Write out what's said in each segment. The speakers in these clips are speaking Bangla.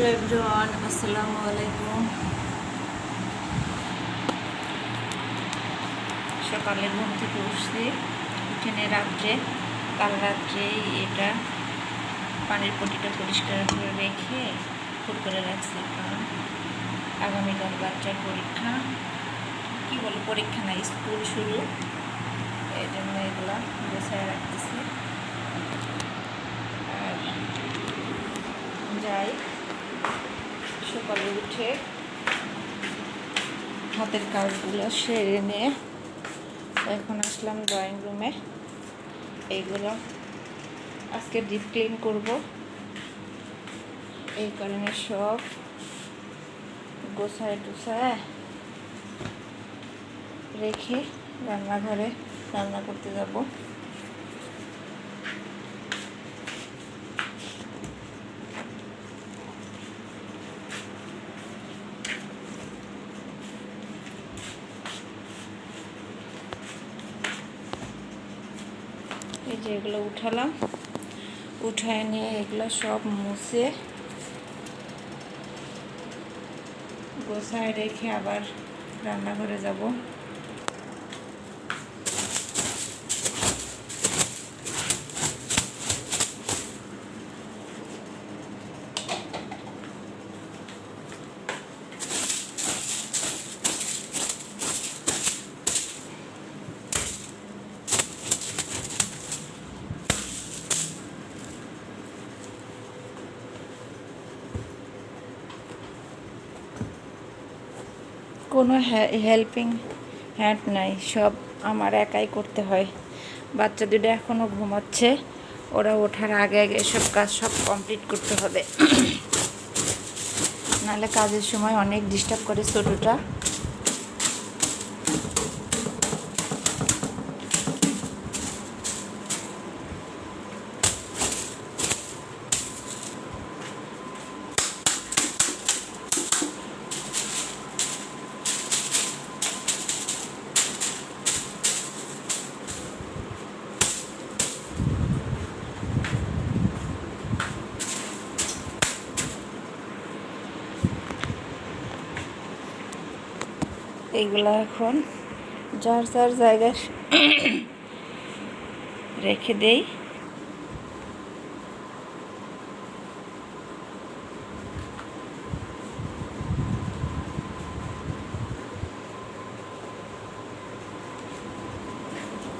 হ্যালো এভরিওয়ান, আসসালামু আলাইকুম। সকালে ঘুম থেকে উঠছি, উঠেনে রাত্রে, কাল রাত্রে এটা পানির পটিটা পরিষ্কার করে রেখে ফুল করে রাখছি কারণ আগামীকাল বাচ্চার পরীক্ষা। কি বলে, পরীক্ষা না, স্কুল শুরু। এই জন্য এগুলো গোছায় রাখতেছি। আর যাই। সকালে উঠে। হাতের কাজগুলো সেরে নিয়ে এখন আসলাম ড্রয়িং রুমে এইগুলো আজকে ডিপ ক্লিন করব। এই কারণে সব গোছায় টুসায় রেখে রান্নাঘরে রান্না করতে যাব। এই যে এগুলো উঠালাম। উঠায় নিয়ে এগুলো সব মুছে গোছায় রেখে আবার রান্নাঘরে যাব। কোনো হেল্পিং হ্যান্ড নাই, সব আমার একাই করতে হয়। বাচ্চা দুটো এখনও ঘুমাচ্ছে, ওরা ওঠার আগে আগে এসব কাজ সব কমপ্লিট করতে হবে। নাহলে কাজের সময় অনেক ডিস্টার্ব করে ছোটোটা। এইগুলো এখন যার যার জায়গায় রেখে দেই।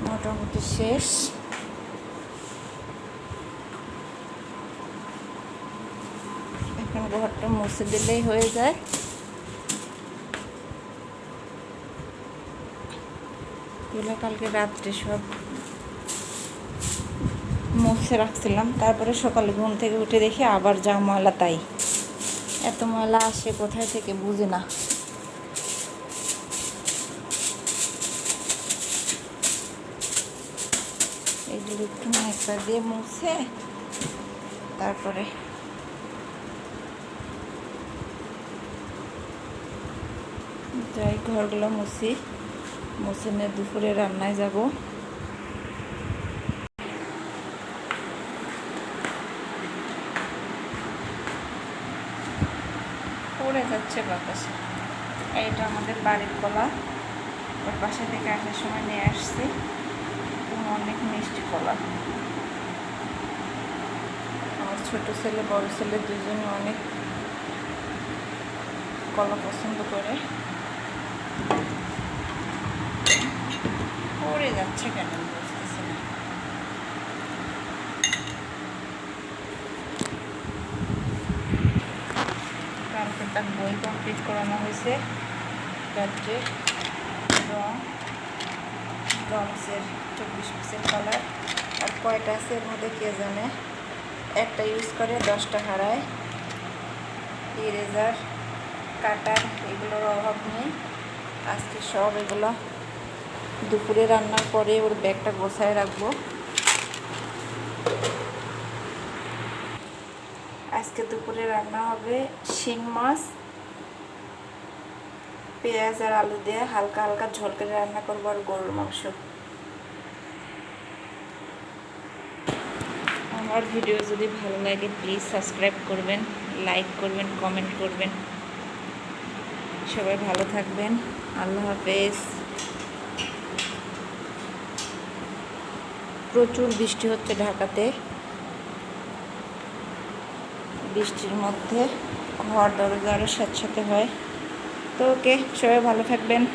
মোটামুটি শেষ। এখন ঘরটা মুছে দিলেই হয়ে যায়। এগুলো কালকে রাত্রে সব মুছে রাখছিলাম। তারপরে সকালে ঘুম থেকে উঠে দেখি আবার যা ময়লা তাই। এত ময়লা আসে কোথায় থেকে বুঝে না। এগুলো একটু মশলা দিয়ে মুছে, তারপরে যাই ঘরগুলো মুছি। মুছে নিয়ে দুপুরে রান্নায় যাব। পড়ে যাচ্ছে বাতাসে। এটা আমাদের বাড়ির কলা। ওর বাসা থেকে আসার সময় নিয়ে আসছি। অনেক মিষ্টি কলা। আমার ছোট ছেলে, বড় ছেলে দুজনে অনেক কলা পছন্দ করে। পড়ে যাচ্ছে কেন? বুঝতেছি তার বই কমপ্লিট করানো হয়েছে। রাত্রে রং ডমসের চব্বিশ পিসের কালার আর কয়টা আছে এর মধ্যে কে জানে? একটা ইউজ করে, দশটা হারায়। ইরেজার কাটার এগুলোর অভাব নেই। আজকে সব এগুলো দুপুরে রান্নার পরে ওর ব্যাগটা গোছায় রাখব। আজকে দুপুরে রান্না হবে শিং মাছ, পেঁয়াজ আর আলু দিয়ে হালকা হালকা ঝোল করে রান্না করব আর গরুর মাংস। আমার ভিডিও যদি ভালো লাগে প্লিজ সাবস্ক্রাইব করবেন লাইক করবেন কমেন্ট করবেন। সবাই ভালো থাকবেন। আল্লাহ হাফেজ। প্রচুর বৃষ্টি হচ্ছে ঢাকাতে। বৃষ্টির মধ্যে ঘর দরজা আরও সাথে হয়। তো ওকে, সবাই ভালো থাকবেন।